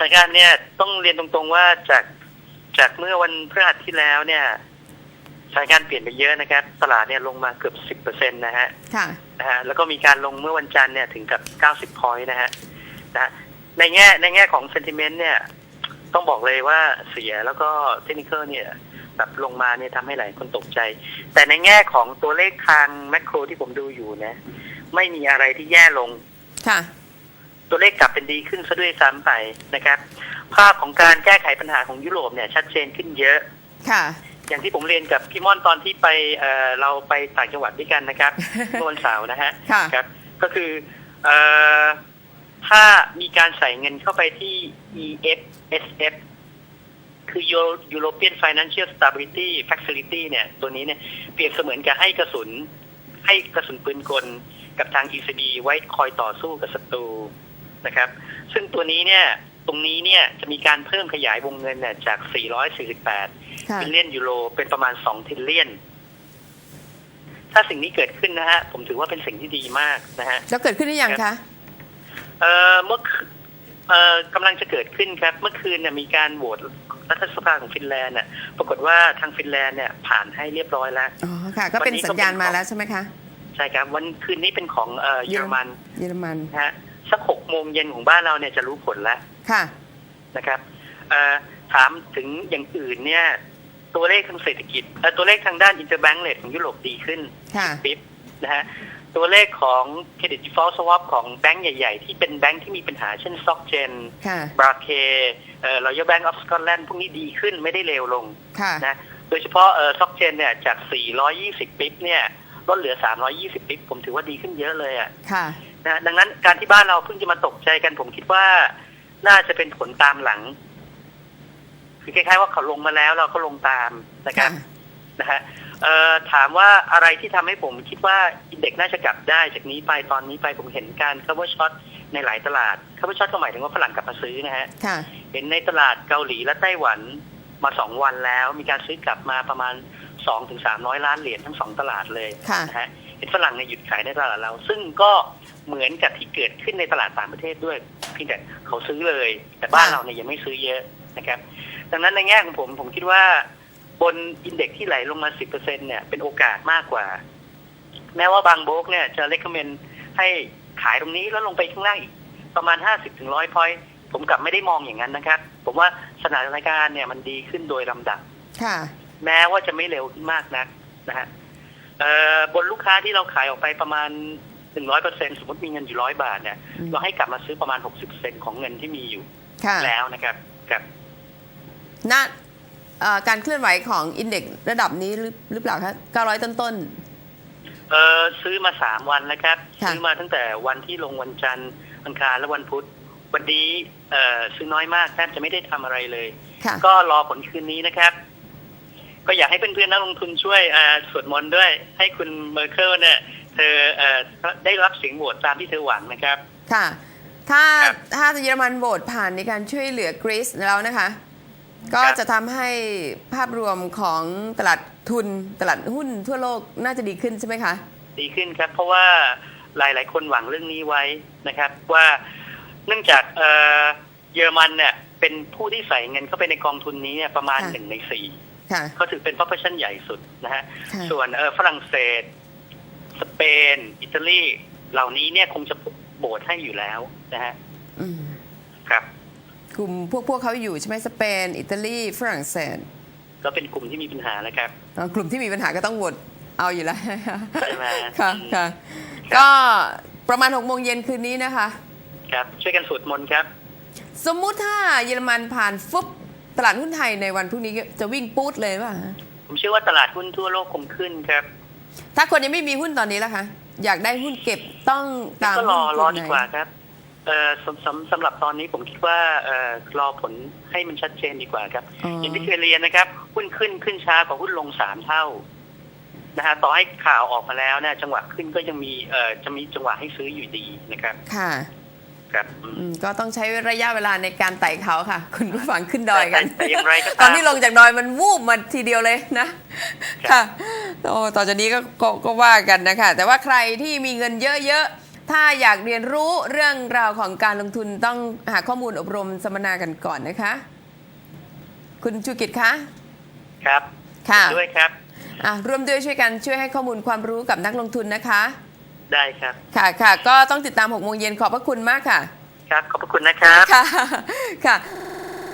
สถานการณ์เนี่ยต้องเรียนตรงๆว่าจากจากเมื่อวันพฤหัสที่แล้วเนี่ยสถานการณ์เปลี่ยนไปเยอะนะครับ ตลาดเนี่ยลงมาเกือบสิบเปอร์เซ็นต์นะฮะค่ะนะฮะแล้วก็มีการลงเมื่อวันจันทร์เนี่ยถึงกับเก้าสิบพอยต์นะฮะนะฮะในแง่ในแง่ของเซนติเมนต์เนี่ย ต้องบอกเลยว่าเสียแล้วก็เทคนิคเนี่ยแบบลงมาเนี่ยทำให้หลายคนตกใจ แต่ในแง่ของตัวเลขทางแมกโรที่ผมดูอยู่นะ ไม่มีอะไรที่แย่ลงค่ะ ตัวเลขกลับเป็นดีขึ้นซะด้วยซ้ำไปนะครับ ภาพของการแก้ไขปัญหาของยุโรปเนี่ยชัดเจนขึ้นเยอะค่ะ อย่างที่ผมเรียนกับพี่ม่อนตอนที่ไปเอ่อเราไปต่างจังหวัดด้วยกันนะครับเมื่อวันเสาร์นะฮะค่ะ ครับ ก็คือเอ่อถ้ามีการใส่เงินเข้าไปที่ EFSF คือ Euro- European Financial Stability Facility เนี่ย ตัวนี้เนี่ยเปรียบเสมือนกับให้กระสุน ให้กระสุนปืนกลกับทาง ECB ไว้คอยต่อสู้กับศัตรู นะครับ ซึ่งตัวนี้เนี่ยตรงนี้เนี่ยจะมีการเพิ่มขยายวงเงินเนี่ยจาก 448ค่ะบิลเลียนยูโรเป็นประมาณ2ทิลเลียน ถ้าสิ่งนี้เกิดขึ้นนะฮะ ผมถือว่าเป็นสิ่งที่ดีมากนะฮะ แล้วเกิดขึ้นหรือยังคะเอ่อเมื่อคืเอ่อกำลังจะเกิดขึ้นครับ เมื่อคืนเนี่ยมีการโหวตรัฐสภาของฟินแลนด์น่ะปรากฏว่าทางฟินแลนด์เนี่ยผ่านให้เรียบร้อยแล้ว อ๋อค่ะ ก็เป็นวันนี้ก็สัญญาณเป็นมาของแล้วใช่ไหมคะ ใช่ครับ วันคืนนี้เป็นของเอ่อเยอรมัน เยอรมันนะฮะ สักหกโมงเย็นของบ้านเราเนี่ยจะรู้ผลแล้วค่ะนะครับเอ่อถามถึงอย่างอื่นเนี่ย ตัวเลขทางเศรษฐกิจเอ่อตัวเลขทางด้านอินเตอร์แบงก์เลทของยุโรปดีขึ้นค่ะปิ๊บนะฮะตัวเลขของเครดิต default swap ของแบงก์ใหญ่ ๆ ที่เป็นแบงก์ที่มีปัญหาเช่น SocGen ค่ะบราเคเอ่อ Royal Bank of Scotland พวกนี้ดีขึ้นไม่ได้เลวลงค่ะนะโดยเฉพาะเอ่อ SocGen เนี่ยจาก 420 ปิ๊บเนี่ยลดเหลือ 320 ปิ๊บผมถือว่าดีขึ้นเยอะเลยอะค่ะ นะดังนั้นการที่บ้านเราเพิ่งจะมาตกใจกัน ผมคิดว่า น่าจะเป็นผลตามหลัง คือคล้ายๆว่าเขาลงมาแล้วเราก็ลงตามนะครับค่ะนะฮะเอ่อถามว่าอะไรที่ทำให้ผมคิดว่าอินเด็กซ์น่าจะกลับได้จากนี้ไปตอนนี้ไปผมเห็นการ cover shot ในหลายตลาด cover shot ก็หมายถึงว่าฝรั่งกลับมาซื้อนะฮะค่ะเห็นในตลาดเกาหลีและไต้หวันมาสองวันแล้ว มีการซื้อกลับมาประมาณสองถึงสามร้อยล้านเหรียญทั้งสองตลาดเลยค่ะนะฮะ เห็นฝรั่งเนี่ยหยุดขายในตลาดเรา ซึ่งก็เหมือนกับที่เกิดขึ้นในตลาดต่างประเทศด้วยเพียงแต่เขาซื้อเลย แต่บ้านค่ะเราเนี่ยยังไม่ซื้อเยอะนะครับ ดังนั้นในแง่ของผมผมคิดว่าบนอินเด็กซ์ที่ไหลลงมา 10%เนี่ยเป็นโอกาสมากกว่า แม้ว่าบางโบรกเนี่ยจะเล c ก m เมนให้ขายตรงนี้แล้วลงไปข้างล่างอีกประมาณ 50ถึง100 พอยต์ผมกลับไม่ได้มองอย่างนั้นนะครับ ผมว่าสถานการณ์เนี่ยมันดีขึ้นโดยลำดับ ค่ะ แม้ว่าจะไม่เร็วขึ้นมากนักนะฮะเอ่อ บนลูกค้าที่เราขายออกไปประมาณหนึ่งร้อยเปอร์เซ็นสมมติมีเงินอยู่ร้อยบาทเนี่ยอืมเราให้กลับมาซื้อประมาณหกสิบเซนของเงินที่มีอยู่ค่ะแล้วนะครับกับณเอ่อการเคลื่อนไหวของอินเด็กซ์ระดับนี้หรือหรือเปล่าคะ900ต้นต้นเออซื้อมาสามวันแล้วครับค่ะซื้อมาตั้งแต่วันที่ลงวันจันทร์อังคารและวันพุธ วันนี้เอ่อซื้อน้อยมากแทบจะไม่ได้ทำอะไรเลยๆค่ะก็รอผลคืนนี้นะครับ ก็อยากให้เพื่อนๆนักลงทุนช่วยอ่าสวดมนต์ด้วย ให้คุณเมอร์เคิลเนี่ยเธอเอ่อได้รับเสียงโหวตตามที่เธอหวังนะครับ ค่ะ ถ้าครับถ้าเยอรมันโหวตผ่านในการช่วยเหลือกรีซแล้วนะคะ ก็ครับจะทำให้ภาพรวมของตลาดทุนตลาดหุ้นทั่วโลกน่าจะดีขึ้นใช่ไหมคะ ดีขึ้นครับ เพราะว่าหลายๆ คนหวังเรื่องนี้ไว้นะครับ ว่าเนื่องจากเอ่อเยอรมันเนี่ยเป็นผู้ที่ใส่เงินเข้าไปในกองทุนนี้เนี่ยประมาณค่ะหนึ่งในสี่ค่ะ เขาถือเป็น proportion ใหญ่สุดนะฮะค่ะส่วนเออฝรั่งเศส สเปน อิตาลี เหล่านี้เนี่ยคงจะโบสให้อยู่แล้วนะฮะอืมครับ กลุ่มพวกพวกเขาอยู่ใช่ไหมสเปน อิตาลี ฝรั่งเศส ก็เป็นกลุ่มที่มีปัญหาแล้วครับอ๋อกลุ่มที่มีปัญหาก็ต้องโหวตเอาอยู่แล้วใช่ไหมค่ะอืมค่ะก็ประมาณ6โมงเย็นคืนนี้นะคะ ครับช่วยกันสวดมนต์ครับ สมมุติถ้าเยอรมันผ่านฟุบ ตลาดหุ้นไทยในวันพรุ่งนี้จะวิ่งปู๊ดเลยป่ะฮะผมเชื่อว่าตลาดหุ้นทั่วโลกคงขึ้นครับ ถ้าคนยังไม่มีหุ้นตอนนี้ล่ะคะ อยากได้หุ้นเก็บต้องตามก็รอหุ้นรอไหนดีกว่าครับเอ่อสำสำสำหรับตอนนี้ผมคิดว่าเอ่อรอผลให้มันชัดเจนดีกว่าครับอ๋ออย่างที่เคยเรียนนะครับ หุ้นขึ้นขึ้นช้ากว่าหุ้นลงสามเท่านะฮะต่อให้ข่าวออกมาแล้วเนี่ยจังหวะขึ้นก็ยังมีเอ่อจะมีจังหวะให้ซื้ออยู่ดีนะครับ ค่ะ ครับอืมอืมก็ต้องใช้ระยะเวลาในการไต่เขาค่ะ คุณผู้ฟังขึ้นดอยกัน แต่อย่างไรก็ตามตอนที่ลงจากดอยมันวูบมาทีเดียวเลยนะค่ะโอ้ต่อจากนี้ก็ก็ก็ว่ากันนะคะ แต่ว่าใครที่มีเงินเยอะๆ ถ้าอยากเรียนรู้เรื่องราวของการลงทุนต้องหาข้อมูลอบรมสัมมนากันก่อนนะคะ คุณชูกิจคะ ครับค่ะด้วยครับ อะร่วมด้วยช่วยกันช่วยให้ข้อมูลความรู้กับนักลงทุนนะคะ ได้ครับ ค่ะค่ะก็ต้องติดตาม6โมงเย็นขอบพระคุณมากค่ะ ครับ ขอบพระคุณนะครับ ค่ะ ค่ะ